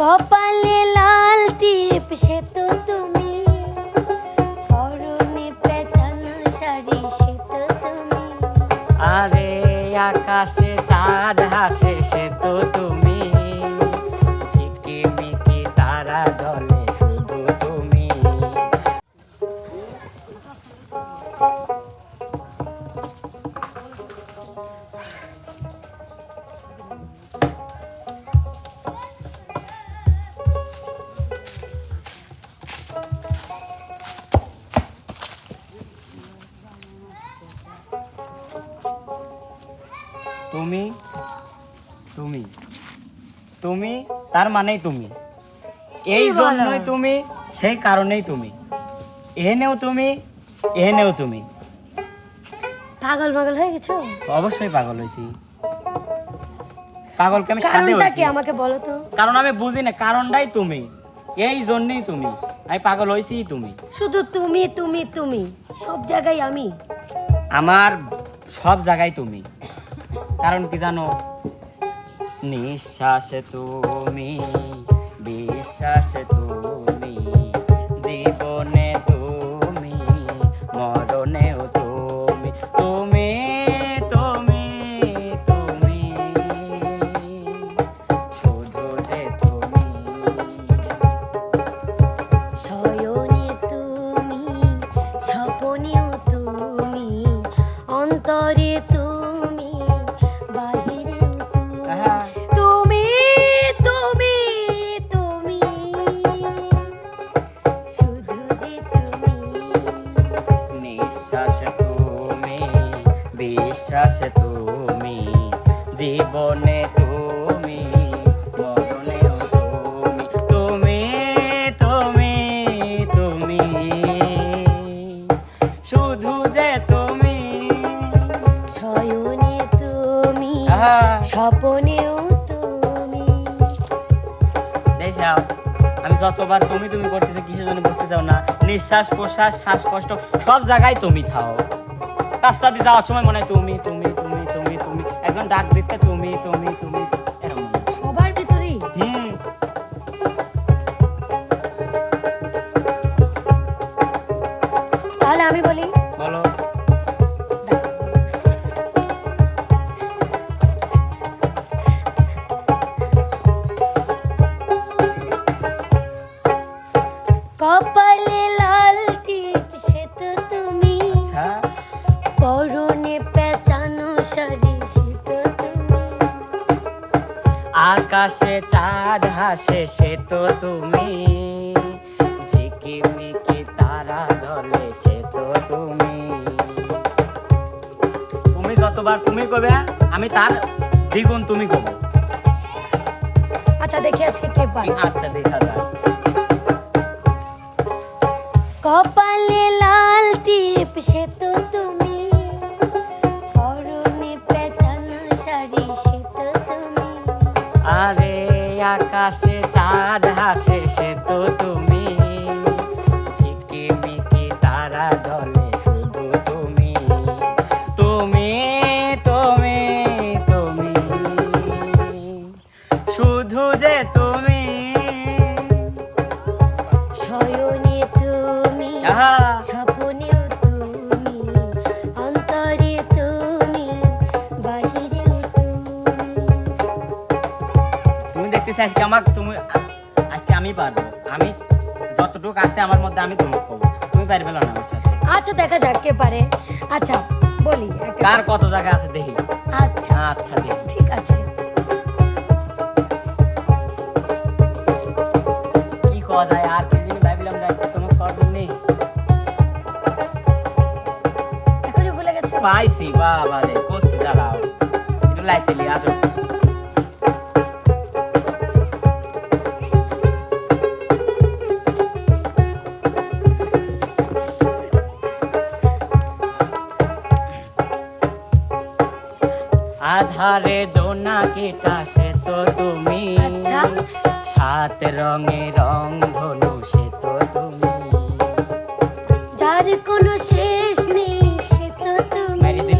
কপালে লাল টিপ সে তো তুমি। পরনে পেঁচানো শাড়ি, সে তো তুমি। আরে আকাশে চাঁদ হাসে, সে তো তুমি। ঝিকিমিকি তারা তুমি তার মানেই তুমি। এই জন্যই তুমি সেই কারণেই তুমি। এহেনেও তুমি এহেনেও তুমি। পাগল পাগল হয়ে গেছো? অবশ্যই পাগল হয়েছি। পাগলকে আমি সাথে কারণটা কি আমাকে বলো তো? কারণ আমি বুঝি না কারণটাই তুমি। এই জন্যই তুমি। আমি পাগল হয়েছি তুমি। শুধু তুমি তুমি তুমি। সব জায়গায় আমি। আমার সব জায়গায় তুমি। কারণ কি জানো? নিঃশ্বাসে তুমি বিশ্বাসে তুমি জীবনে তুমি মরণেও তুমি তুমি তুমি তুমি শুধু যে তুমি। যতবার তুমি তুমি করতেছো কিসের জন্য বুঝতে চাও না? নিঃশ্বাস প্রশ্বাস শ্বাসকষ্ট সব জায়গায় তুমি থাও। রাস্তা দিয়ে যাওয়ার সময় মনে হয় তুমি তুমি তুমি তুমি তুমি। একজন ডাক দিতে তুমি তুমি তুমি এরকম। সবার ভিতরে হুম। তাহলে আমি বলি কপালে লাল টিপ সে তো তুমি। আচ্ছা। পরনে পেঁচানো শাড়ি সে তো তুমি। আকাশে চাঁদ হাসে সে তো তুমি। ঝিকিমিকি তারা জলে সে তো তুমি। তুমি যতবার তুমি কবে আমি তার দ্বিগুণ তুমি কবে আচ্ছা দেখি আজকে কে পারে। আচ্ছা দেখা যায় কপালে লাল স্বপ্নেও তুমি অন্তরে তুমি বাহিরেও তুমি। তুমি দেখতেছি আজকে আমার তুমি আজকে আমি পারব। আমি যতটুকু আছে আমার মধ্যে আমি তোমাকে পাবো। তুমি পারবে না আমার সাথে। আচ্ছা দেখা যাক কে পারে। আচ্ছা বলি কার কত জায়গা আছে দেখি। আচ্ছা। আচ্ছা দেখি। ঠিক আছে। কি কওয়া যায় আর পাইছি বাবা রে কষি দাঁড়াও। একটু লাইছিলি আসো। আধারে জোনাকিটা সে তো তুমি। আচ্ছা। সাত রঙে রং ধনু সে তো তুমি। যার কোনো শেষ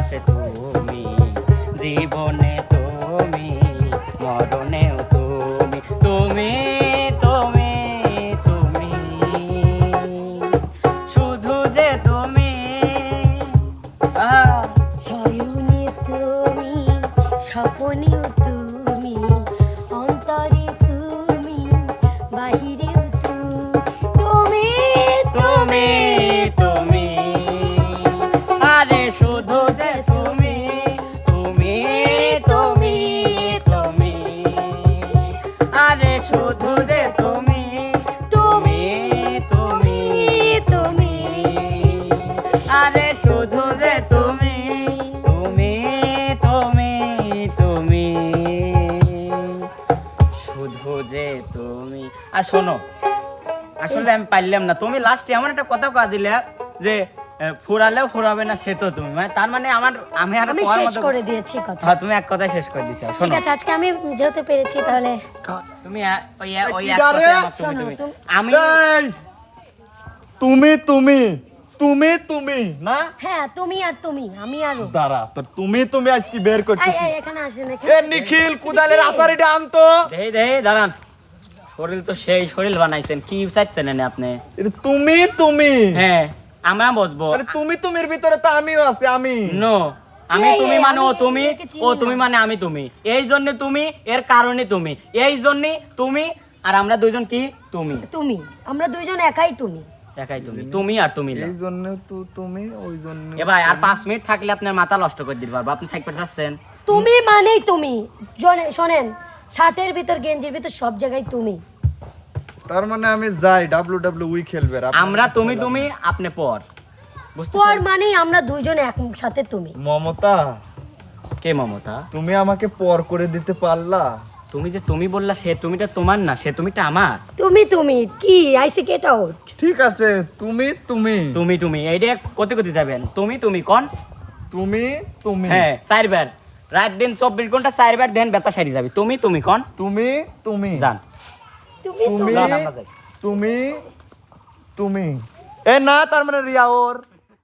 বিশ্বাস তুমি জীবনে তুমি মরণেও তুমি তুমি তুমি তুমি। শুধু যে আরে শুধু যে তুমি তুমি তুমি তুমি। শুধু যে তুমি। আর শোনো আসলে আমি পারলাম না। তুমি লাস্টে এমন একটা কথা কয়া দিলে যে ফুরালেও ফুরাবে না সে তো তুমি। মানে তার মানে আমার আমি আর আমি শেষ করে দিয়েছি কথা। হ্যাঁ তুমি এক কথায় শেষ করে ঠিক শোনো। আছে আজকে আমি যেহেতু পেরেছি তাহলে তুমি ওই ওই এক তুমি তুমি- আমি তুমি তুমি। তুমি তুমি না? হ্যাঁ তুমি আর তুমি আমি আরও দাঁড়া তো তুমি তুমি আজকে বের করছিস এই এখানে আসেন এ এখানে নিখিল কুদালের আসারিটা আনতো। দেই দেই দাঁড়ান। শরীর তো সেই শরীর বানাইছেন কি চাইছেন এনে আপনি? এটা তুমি তুমি। হ্যাঁ আমরা বসবো। আরে তুমি তুমির ভিতরে তো আমিও আছি আমি। নো আমি তুমি মানে ও তুমি ও তুমি মানে আমি তুমি। এই জন্য তুমি এর কারণে তুমি। এই জন্য তুমি আর আমরা দুইজন কি? তুমি। তুমি আমরা দুইজন একাই তুমি। একাই তুমি। তুমি আর তুমি এই জন্য তো তুমি ওই জন্য এ ভাই আর পাঁচ মিনিট থাকলে আপনার মাথা নষ্ট করে দিতে পারব। আপনি থাকতে চাচ্ছেন। তুমি মানেই তুমি। শোনেন শার্টের ভিতর গেঞ্জির ভিতর সব জায়গায় তুমি। তার মানে আমি যাই ডাব্লিউ ডাব্লিউ উই খেলবে আমরা তুমি তুমি আপনি পর। বুঝতে পর মানেই আমরা দুইজন একসাথে তুমি। মমতা? কে মমতা? তুমি আমাকে পর করে দিতে পারলা? তুমি যে তুমি বললা সে তুমিটা তোমার না সে তুমিটা আমার। তুমি তুমি কি? আইসি গেট আউট ঠিক আছে তুমি তুমি। তুমি তুমি এইটা কত কত যাবেন। তুমি তুমি কোন? তুমি তুমি। হ্যাঁ চারবার। রাত দিন চব্বিশ ঘণ্টা চারবার দেন বেতা সারি যাবে। তুমি তুমি কোন? তুমি তুমি। যান। তুমি তুমি তুমি। এ না তার মানে রিয়া ওর।